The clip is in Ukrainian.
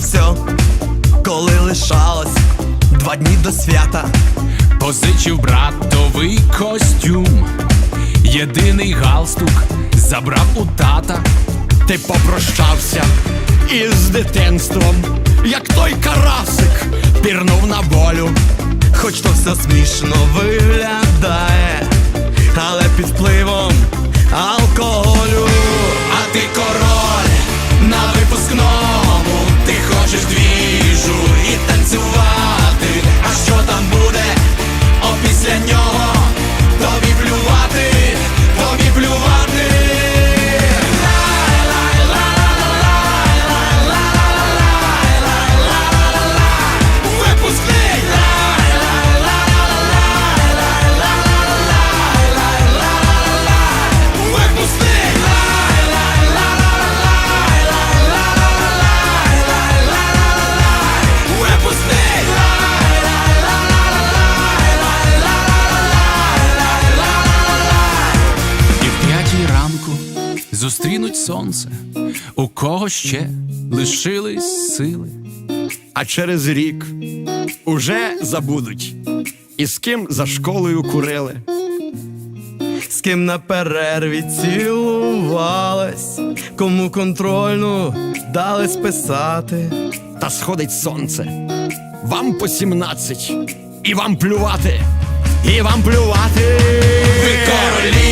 все, коли лишалось два дні до свята. Позичив братовий костюм, єдиний галстук забрав у тата. Ти попрощався із дитинством, як той карасик пірнув на волю. Хоч то все смішно виглядає, зустрінуть сонце, у кого ще лишились сили. А через рік уже забудуть, і з ким за школою курили. З ким на перерві цілувалась, кому контрольну дали списати. Та сходить сонце, вам по сімнадцять, і вам плювати, і вам плювати. Ви королі